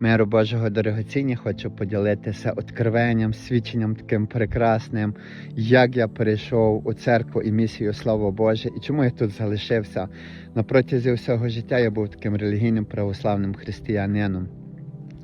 Миру Божого дорогоцінні, хочу поділитися откровенням, свідченням таким прекрасним, як я перейшов у церкву і місію Слово Боже, і чому я тут залишився. На протязі всього життя я був таким релігійним православним християнином.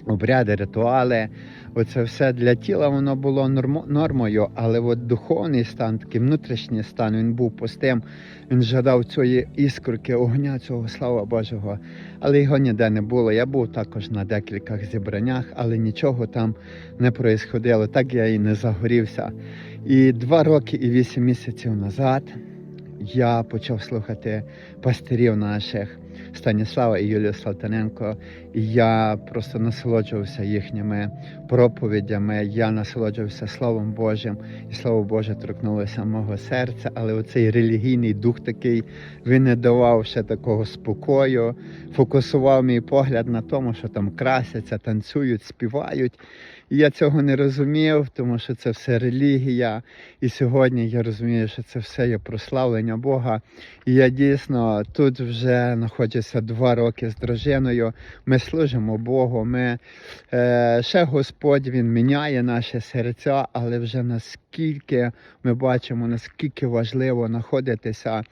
Обряди, ритуали, оце все для тіла воно було нормо- нормою, але от духовний стан, такий внутрішній стан, він був пустим. Він жадав цієї іскорки, огня цього слава Божого, але його ніде не було. Я був також на декількох зібраннях, але нічого там не происходило. Так я і не загорівся. І два роки і вісім місяців назад я почав слухати пастирів наших Станіслава і Юлію Салтаненко. І я просто насолоджувався їхніми проповідями. Я насолоджувався Словом Божим, і Слово Боже торкнулося мого серця. Але оцей релігійний дух такий він не давав ще такого спокою, фокусував мій погляд на тому, що там красяться, танцюють, співають. І я цього не розумів, тому що це все релігія. І сьогодні я розумію, що це все є прославлення Бога. І я дійсно тут вже знаходжуся два роки з дружиною. Ми служимо Богу. Ми е, ще Господь Він міняє наші серця, але вже наскільки ми бачимо, наскільки важливо знаходитися.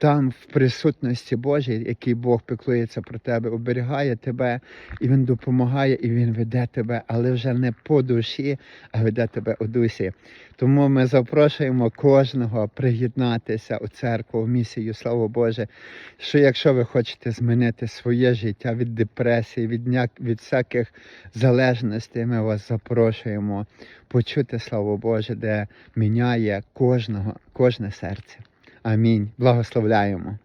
Там в присутності Божій, який Бог піклується про тебе, оберігає тебе, і Він допомагає, і Він веде тебе, але вже не по душі, а веде тебе у дусі. Тому ми запрошуємо кожного приєднатися у церкву, в місію, слава Боже, що якщо ви хочете змінити своє життя від депресії, від, ня- від всяких залежностей, ми вас запрошуємо почути Слово Боже, де міняє кожного, кожне серце. Амінь. Благословляємо.